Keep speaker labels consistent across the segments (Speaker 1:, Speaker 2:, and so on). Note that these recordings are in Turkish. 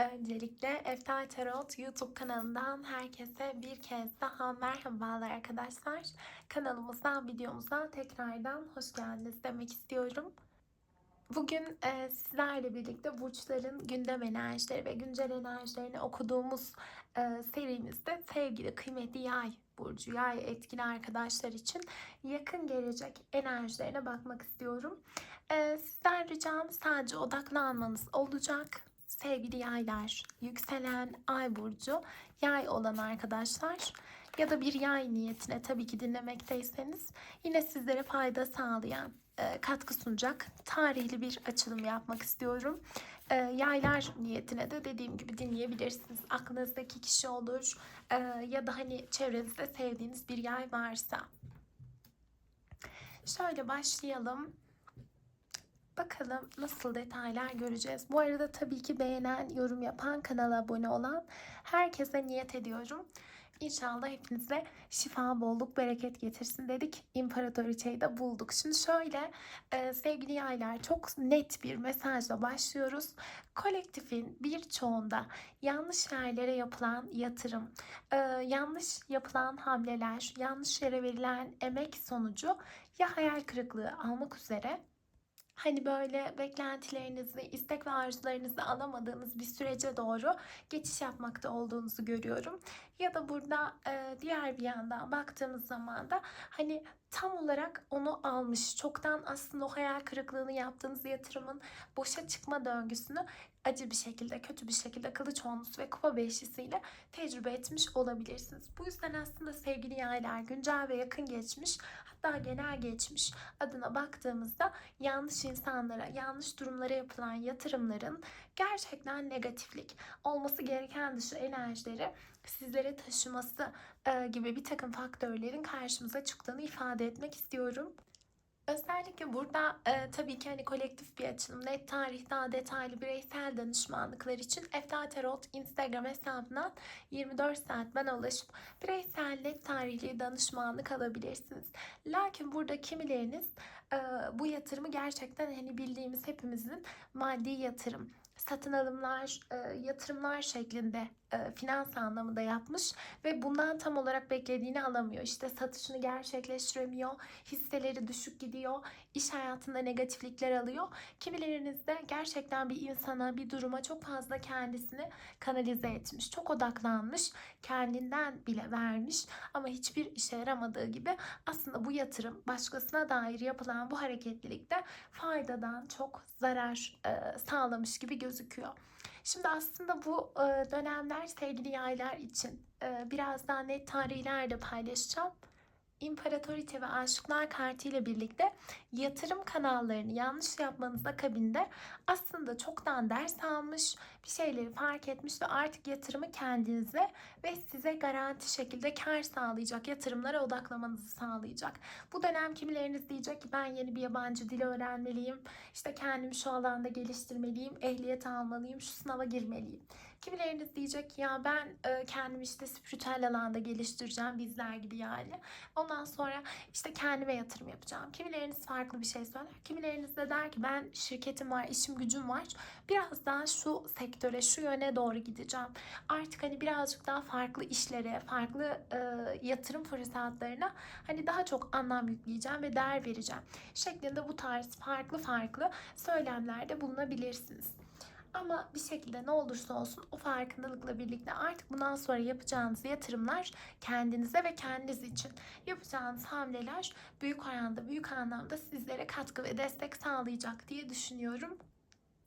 Speaker 1: Öncelikle Eftal Tarot YouTube kanalından herkese bir kez daha merhabalar arkadaşlar. Kanalımıza, videomuza tekrardan hoş geldiniz demek istiyorum. Bugün e, sizlerle birlikte burçların gündem enerjileri ve güncel enerjilerini okuduğumuz e, serimizde sevgili kıymetli yay burcu, yay etkili arkadaşlar için yakın gelecek enerjilerine bakmak istiyorum. E, sizden ricam sadece odaklanmanız olacak sevgili yaylar, yükselen ay burcu yay olan arkadaşlar ya da bir yay niyetine tabii ki dinlemekteyseniz yine sizlere fayda sağlayan, e, katkı sunacak tarihli bir açılım yapmak istiyorum. E, yaylar niyetine de dediğim gibi dinleyebilirsiniz. Aklınızdaki kişi olur e, ya da hani çevrenizde sevdiğiniz bir yay varsa. Şöyle başlayalım. Bakalım nasıl detaylar göreceğiz. Bu arada tabii ki beğenen, yorum yapan, kanala abone olan herkese niyet ediyorum. İnşallah hepinize şifa, bolluk, bereket getirsin dedik. İmparatoriçeyi de bulduk. Şimdi şöyle e, sevgili yaylar çok net bir mesajla başlıyoruz. Kolektifin birçoğunda yanlış yerlere yapılan yatırım, e, yanlış yapılan hamleler, yanlış yere verilen emek sonucu ya hayal kırıklığı almak üzere hani böyle beklentilerinizi, istek ve arzularınızı alamadığınız bir sürece doğru geçiş yapmakta olduğunuzu görüyorum. Ya da burada e, diğer bir yandan baktığımız zaman da hani tam olarak onu almış, çoktan aslında o hayal kırıklığını yaptığınız yatırımın boşa çıkma döngüsünü acı bir şekilde, kötü bir şekilde kılıç onlusu ve kupa beşlisiyle tecrübe etmiş olabilirsiniz. Bu yüzden aslında sevgili yaylar güncel ve yakın geçmiş hatta genel geçmiş adına baktığımızda yanlış insanlara, yanlış durumlara yapılan yatırımların gerçekten negatiflik olması gereken dışı enerjileri sizlere taşıması e, gibi bir takım faktörlerin karşımıza çıktığını ifade etmek istiyorum. Özellikle burada e, tabii ki hani kolektif bir açılım, net tarih, daha detaylı bireysel danışmanlıklar için Efta Tarot Instagram hesabından 24 saat bana ulaşıp bireysel net tarihli danışmanlık alabilirsiniz. Lakin burada kimileriniz e, bu yatırımı gerçekten hani bildiğimiz hepimizin maddi yatırım, satın alımlar, e, yatırımlar şeklinde e, finans anlamında yapmış ve bundan tam olarak beklediğini alamıyor. İşte satışını gerçekleştiremiyor, hisseleri düşük gidiyor, iş hayatında negatiflikler alıyor. Kimileriniz de gerçekten bir insana, bir duruma çok fazla kendisini kanalize etmiş, çok odaklanmış, kendinden bile vermiş ama hiçbir işe yaramadığı gibi aslında bu yatırım başkasına dair yapılan bu hareketlilikte faydadan çok zarar e, sağlamış gibi gözüküyor. Şimdi aslında bu dönemler sevgili yaylar için biraz daha net tarihler de paylaşacağım. İmparatorite ve Aşıklar kartı ile birlikte yatırım kanallarını yanlış yapmanız akabinde aslında çoktan ders almış, bir şeyleri fark etmiş ve artık yatırımı kendinize ve size garanti şekilde kar sağlayacak yatırımlara odaklamanızı sağlayacak. Bu dönem kimileriniz diyecek ki ben yeni bir yabancı dil öğrenmeliyim, işte kendimi şu alanda geliştirmeliyim, ehliyet almalıyım, şu sınava girmeliyim. Kimileriniz diyecek ya ben e, kendimi işte spiritüel alanda geliştireceğim bizler gibi yani. Ondan sonra işte kendime yatırım yapacağım. Kimileriniz farklı bir şey söyler. Kimileriniz de der ki ben şirketim var, işim gücüm var. Biraz daha şu sektöre, şu yöne doğru gideceğim. Artık hani birazcık daha farklı işlere, farklı e, yatırım fırsatlarına hani daha çok anlam yükleyeceğim ve değer vereceğim. Şeklinde bu tarz farklı farklı söylemlerde bulunabilirsiniz. Ama bir şekilde ne olursa olsun o farkındalıkla birlikte artık bundan sonra yapacağınız yatırımlar kendinize ve kendiniz için yapacağınız hamleler büyük oranda, büyük anlamda sizlere katkı ve destek sağlayacak diye düşünüyorum.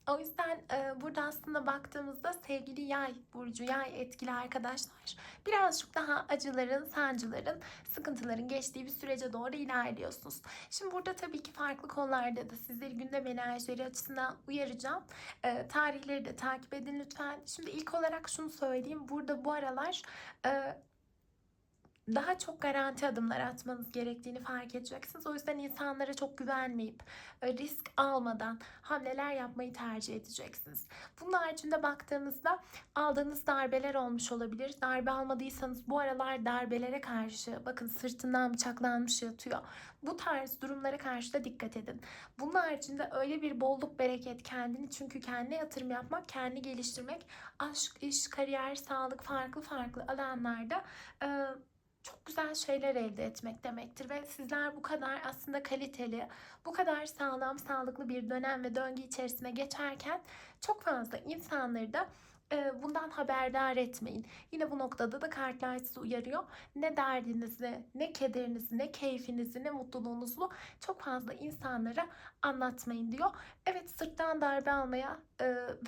Speaker 1: O yüzden e, burada aslında baktığımızda sevgili yay burcu, yay etkili arkadaşlar birazcık daha acıların, sancıların, sıkıntıların geçtiği bir sürece doğru ilerliyorsunuz. Şimdi burada tabii ki farklı konularda da sizleri gündem enerjileri açısından uyaracağım. E, tarihleri de takip edin lütfen. Şimdi ilk olarak şunu söyleyeyim. Burada bu aralar e, daha çok garanti adımlar atmanız gerektiğini fark edeceksiniz. O yüzden insanlara çok güvenmeyip e, risk almadan hamleler yapmayı tercih edeceksiniz. Bunun haricinde baktığımızda aldığınız darbeler olmuş olabilir. Darbe almadıysanız bu aralar darbelere karşı bakın sırtından bıçaklanmış yatıyor. Bu tarz durumlara karşı da dikkat edin. Bunun haricinde öyle bir bolluk bereket kendini çünkü kendine yatırım yapmak, kendi geliştirmek, aşk, iş, kariyer, sağlık farklı farklı alanlarda e, çok güzel şeyler elde etmek demektir ve sizler bu kadar aslında kaliteli, bu kadar sağlam, sağlıklı bir dönem ve döngü içerisine geçerken çok fazla insanları da bundan haberdar etmeyin. Yine bu noktada da kartlar sizi uyarıyor. Ne derdinizi, ne kederinizi, ne keyfinizi, ne mutluluğunuzu çok fazla insanlara anlatmayın diyor. Evet sırttan darbe almaya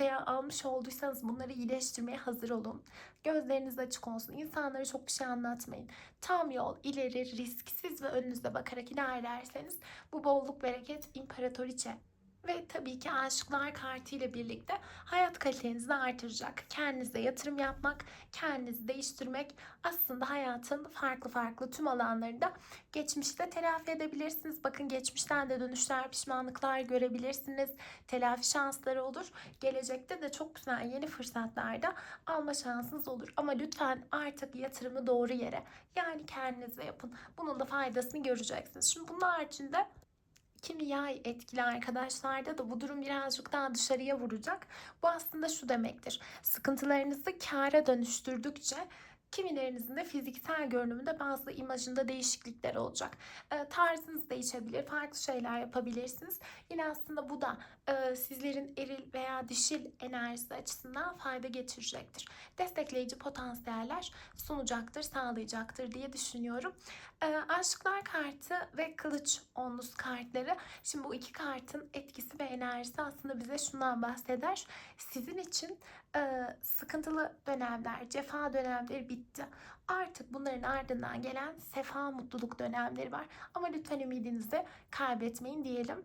Speaker 1: veya almış olduysanız bunları iyileştirmeye hazır olun. Gözleriniz açık olsun. İnsanlara çok bir şey anlatmayın. Tam yol, ileri, risksiz ve önünüze bakarak ilerlerseniz bu bolluk bereket imparatoriçe ve tabii ki aşıklar kartı ile birlikte hayat kalitenizi artıracak. Kendinize yatırım yapmak, kendinizi değiştirmek aslında hayatın farklı farklı tüm alanlarında geçmişte telafi edebilirsiniz. Bakın geçmişten de dönüşler, pişmanlıklar görebilirsiniz. Telafi şansları olur. Gelecekte de çok güzel yeni fırsatlarda alma şansınız olur. Ama lütfen artık yatırımı doğru yere yani kendinize yapın. Bunun da faydasını göreceksiniz. Şimdi bunun haricinde kimi yay etkili arkadaşlarda da bu durum birazcık daha dışarıya vuracak. Bu aslında şu demektir. Sıkıntılarınızı kâra dönüştürdükçe Kimilerinizin de fiziksel görünümünde bazı imajında değişiklikler olacak. E, tarzınız değişebilir, farklı şeyler yapabilirsiniz. Yine aslında bu da e, sizlerin eril veya dişil enerjisi açısından fayda getirecektir. Destekleyici potansiyeller sunacaktır, sağlayacaktır diye düşünüyorum. E, aşklar kartı ve kılıç onlus kartları. Şimdi bu iki kartın etkisi ve enerjisi aslında bize şundan bahseder. Sizin için e, sıkıntılı dönemler, cefa dönemleri bitti. Artık bunların ardından gelen sefa, mutluluk dönemleri var. Ama lütfen ümidinizi kaybetmeyin diyelim.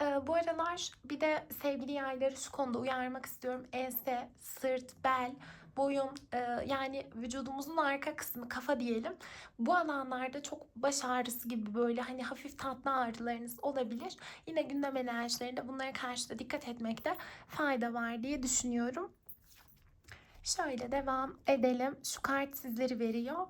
Speaker 1: E, bu aralar bir de sevgili yayları şu konuda uyarmak istiyorum. Ense, sırt, bel, boyun e, yani vücudumuzun arka kısmı kafa diyelim. Bu alanlarda çok baş ağrısı gibi böyle hani hafif tatlı ağrılarınız olabilir. Yine gündem enerjilerinde bunlara karşı da dikkat etmekte fayda var diye düşünüyorum. Şöyle devam edelim. Şu kart sizleri veriyor.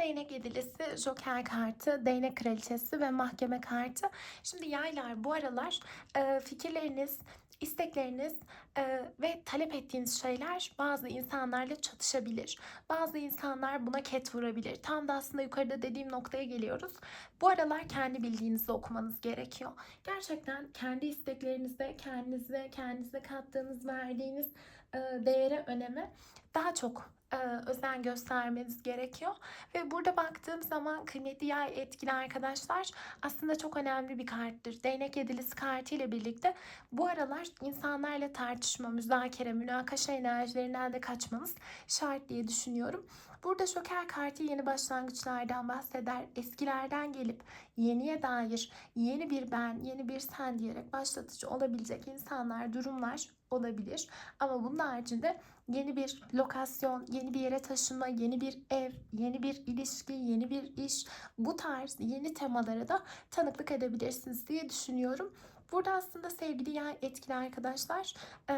Speaker 1: Değnek yedilisi, joker kartı, değnek kraliçesi ve mahkeme kartı. Şimdi yaylar bu aralar e, fikirleriniz, istekleriniz e, ve talep ettiğiniz şeyler bazı insanlarla çatışabilir. Bazı insanlar buna ket vurabilir. Tam da aslında yukarıda dediğim noktaya geliyoruz. Bu aralar kendi bildiğinizi okumanız gerekiyor. Gerçekten kendi isteklerinizde, kendinize, kendinize kattığınız, verdiğiniz e, değere, öneme daha çok özen göstermeniz gerekiyor. Ve burada baktığım zaman kıymetli yay etkili arkadaşlar aslında çok önemli bir karttır. Değnek yedilisi kartı ile birlikte bu aralar insanlarla tartışma, müzakere, münakaşa enerjilerinden de kaçmanız şart diye düşünüyorum. Burada şoker kartı yeni başlangıçlardan bahseder. Eskilerden gelip yeniye dair yeni bir ben, yeni bir sen diyerek başlatıcı olabilecek insanlar, durumlar olabilir. Ama bunun haricinde yeni bir lokasyon, yeni bir yere taşınma, yeni bir ev, yeni bir ilişki, yeni bir iş bu tarz yeni temalara da tanıklık edebilirsiniz diye düşünüyorum. Burada aslında sevgili yay etkili arkadaşlar e,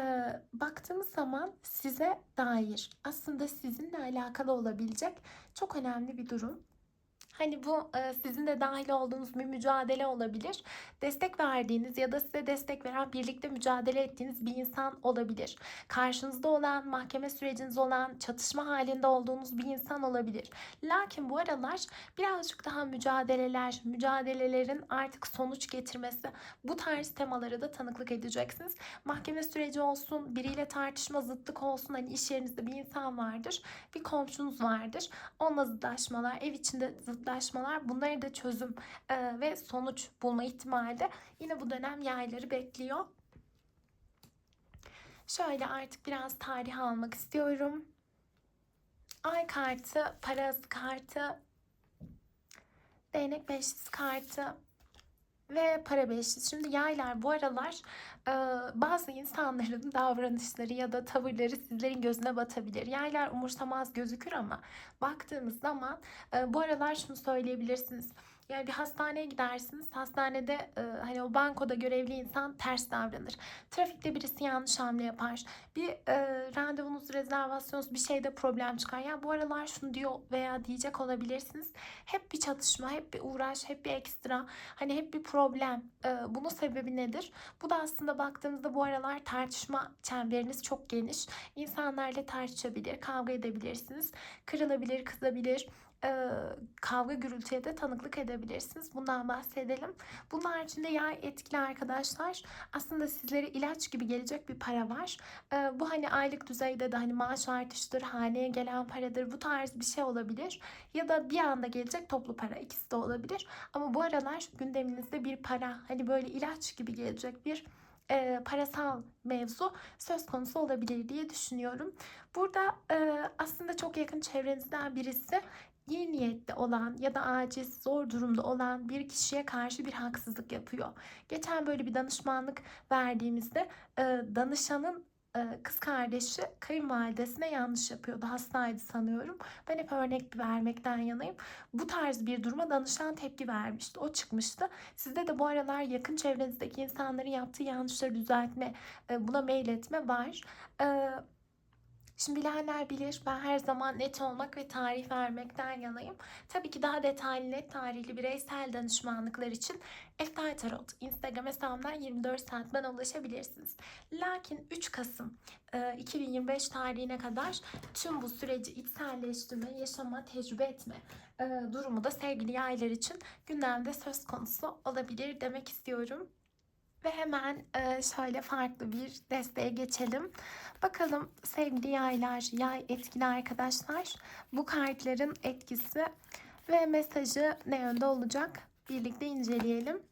Speaker 1: baktığımız zaman size dair aslında sizinle alakalı olabilecek çok önemli bir durum. Hani bu e, sizin de dahil olduğunuz bir mücadele olabilir. Destek verdiğiniz ya da size destek veren, birlikte mücadele ettiğiniz bir insan olabilir. Karşınızda olan, mahkeme süreciniz olan, çatışma halinde olduğunuz bir insan olabilir. Lakin bu aralar birazcık daha mücadeleler, mücadelelerin artık sonuç getirmesi bu tarz temalara da tanıklık edeceksiniz. Mahkeme süreci olsun, biriyle tartışma, zıtlık olsun. Hani iş yerinizde bir insan vardır, bir komşunuz vardır. Onunla zıtlaşmalar, ev içinde zıt zıtlaşmalar bunları da çözüm e, ve sonuç bulma ihtimali de yine bu dönem yayları bekliyor. Şöyle artık biraz tarih almak istiyorum. Ay kartı, parası kartı, değnek beşlisi kartı ve para beşlisi. Şimdi yaylar bu aralar e, bazı insanların davranışları ya da tavırları sizlerin gözüne batabilir. Yaylar umursamaz gözükür ama baktığımız zaman e, bu aralar şunu söyleyebilirsiniz. Yani bir hastaneye gidersiniz. Hastanede e, hani o bankoda görevli insan ters davranır. Trafikte birisi yanlış hamle yapar. Bir e, randevunuz, rezervasyonunuz bir şeyde problem çıkar. Ya bu aralar şunu diyor veya diyecek olabilirsiniz. Hep bir çatışma, hep bir uğraş, hep bir ekstra. Hani hep bir problem. E, bunun sebebi nedir? Bu da aslında baktığımızda bu aralar tartışma çemberiniz çok geniş. İnsanlarla tartışabilir, kavga edebilirsiniz. Kırılabilir, kızabilir kavga gürültüye de tanıklık edebilirsiniz. Bundan bahsedelim. Bunun haricinde yay etkili arkadaşlar aslında sizlere ilaç gibi gelecek bir para var. Bu hani aylık düzeyde de hani maaş artıştır, haneye gelen paradır bu tarz bir şey olabilir. Ya da bir anda gelecek toplu para ikisi de olabilir. Ama bu aralar gündeminizde bir para hani böyle ilaç gibi gelecek bir e, parasal mevzu söz konusu olabilir diye düşünüyorum. Burada e, aslında çok yakın çevrenizden birisi iyi niyetli olan ya da aciz, zor durumda olan bir kişiye karşı bir haksızlık yapıyor. Geçen böyle bir danışmanlık verdiğimizde e, danışanın e, kız kardeşi kayınvalidesine yanlış yapıyordu. Hastaydı sanıyorum. Ben hep örnek vermekten yanayım. Bu tarz bir duruma danışan tepki vermişti. O çıkmıştı. Sizde de bu aralar yakın çevrenizdeki insanların yaptığı yanlışları düzeltme, e, buna mail etme var. E, Şimdi bilenler bilir ben her zaman net olmak ve tarih vermekten yanayım. Tabii ki daha detaylı net tarihli bireysel danışmanlıklar için Eftal Tarot Instagram hesabımdan 24 saat bana ulaşabilirsiniz. Lakin 3 Kasım 2025 tarihine kadar tüm bu süreci içselleştirme, yaşama, tecrübe etme durumu da sevgili yaylar için gündemde söz konusu olabilir demek istiyorum. Ve hemen şöyle farklı bir desteğe geçelim. Bakalım sevgili yaylar, yay etkili arkadaşlar. Bu kartların etkisi ve mesajı ne yönde olacak? Birlikte inceleyelim.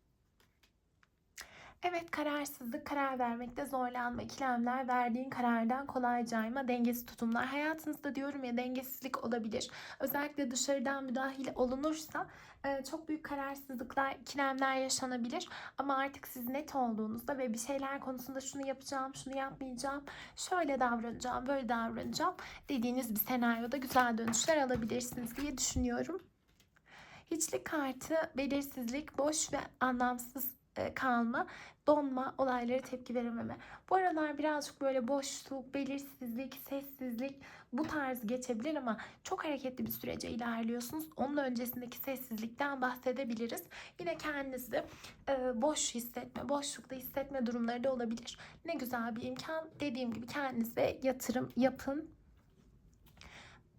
Speaker 1: Evet kararsızlık, karar vermekte zorlanma, ikilemler, verdiğin karardan kolay cayma, dengesiz tutumlar. Hayatınızda diyorum ya dengesizlik olabilir. Özellikle dışarıdan müdahil olunursa e, çok büyük kararsızlıklar, ikilemler yaşanabilir. Ama artık siz net olduğunuzda ve bir şeyler konusunda şunu yapacağım, şunu yapmayacağım, şöyle davranacağım, böyle davranacağım dediğiniz bir senaryoda güzel dönüşler alabilirsiniz diye düşünüyorum. Hiçlik kartı belirsizlik, boş ve anlamsız kalma, donma, olaylara tepki verememe. Bu aralar birazcık böyle boşluk, belirsizlik, sessizlik bu tarz geçebilir ama çok hareketli bir sürece ilerliyorsunuz. Onun öncesindeki sessizlikten bahsedebiliriz. Yine kendinizi e, boş hissetme, boşlukta hissetme durumları da olabilir. Ne güzel bir imkan. Dediğim gibi kendinize yatırım yapın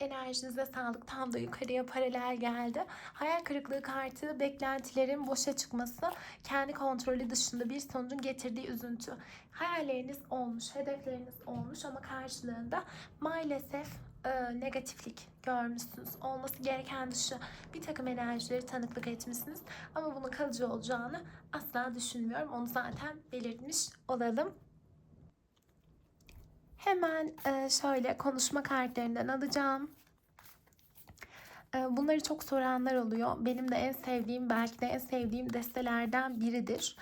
Speaker 1: enerjinize sağlık tam da yukarıya paralel geldi. Hayal kırıklığı kartı beklentilerin boşa çıkması, kendi kontrolü dışında bir sonucun getirdiği üzüntü. Hayalleriniz olmuş, hedefleriniz olmuş ama karşılığında maalesef e, negatiflik görmüşsünüz. Olması gereken dışı bir takım enerjileri tanıklık etmişsiniz. Ama bunun kalıcı olacağını asla düşünmüyorum. Onu zaten belirtmiş olalım. Hemen e, şöyle konuşma kartlarından alacağım. E, bunları çok soranlar oluyor. Benim de en sevdiğim, belki de en sevdiğim destelerden biridir.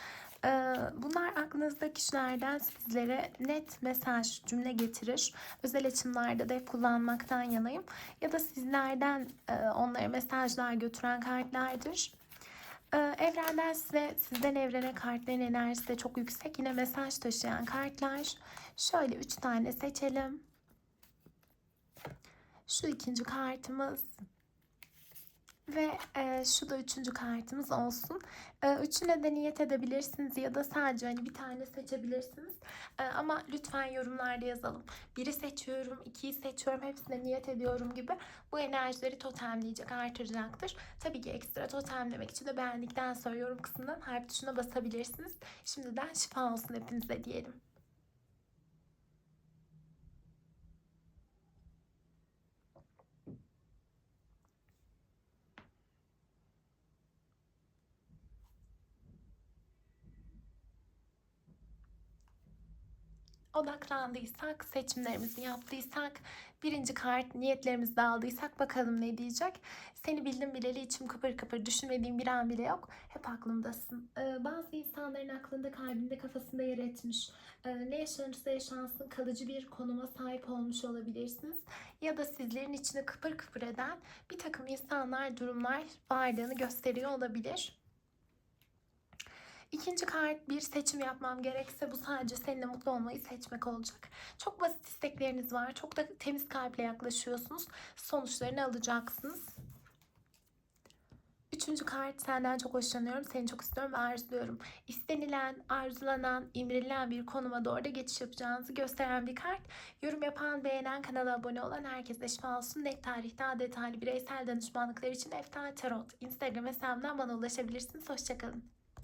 Speaker 1: E, bunlar aklınızda kişilerden sizlere net mesaj, cümle getirir. Özel açımlarda da kullanmaktan yanayım. Ya da sizlerden onlara mesajlar götüren kartlardır. Evrenden size, sizden evrene kartların enerjisi de çok yüksek. Yine mesaj taşıyan kartlar. Şöyle üç tane seçelim. Şu ikinci kartımız. Ve e, şu da üçüncü kartımız olsun. E, üçüne de niyet edebilirsiniz ya da sadece hani bir tane seçebilirsiniz. E, ama lütfen yorumlarda yazalım. Biri seçiyorum, ikiyi seçiyorum, hepsine niyet ediyorum gibi. Bu enerjileri totemleyecek, artıracaktır. Tabii ki ekstra totemlemek için de beğendikten sonra yorum kısmından harf tuşuna basabilirsiniz. Şimdiden şifa olsun hepinize diyelim. Odaklandıysak, seçimlerimizi yaptıysak, birinci kart niyetlerimizi aldıysak bakalım ne diyecek. Seni bildim bileli içim kıpır kıpır düşünmediğim bir an bile yok. Hep aklımdasın. Ee, bazı insanların aklında, kalbinde, kafasında yer etmiş. Ee, ne yaşanırsa yaşansın kalıcı bir konuma sahip olmuş olabilirsiniz. Ya da sizlerin içine kıpır kıpır eden bir takım insanlar, durumlar varlığını gösteriyor olabilir. İkinci kart bir seçim yapmam gerekse bu sadece seninle mutlu olmayı seçmek olacak. Çok basit istekleriniz var. Çok da temiz kalple yaklaşıyorsunuz. Sonuçlarını alacaksınız. Üçüncü kart senden çok hoşlanıyorum, seni çok istiyorum ve arzuluyorum. İstenilen, arzulanan, imrenilen bir konuma doğru da geçiş yapacağınızı gösteren bir kart. Yorum yapan, beğenen, kanala abone olan herkese şifa olsun. Net tarih daha detaylı bireysel danışmanlıklar için Eftal Tarot. Instagram hesabından bana ulaşabilirsiniz. Hoşçakalın.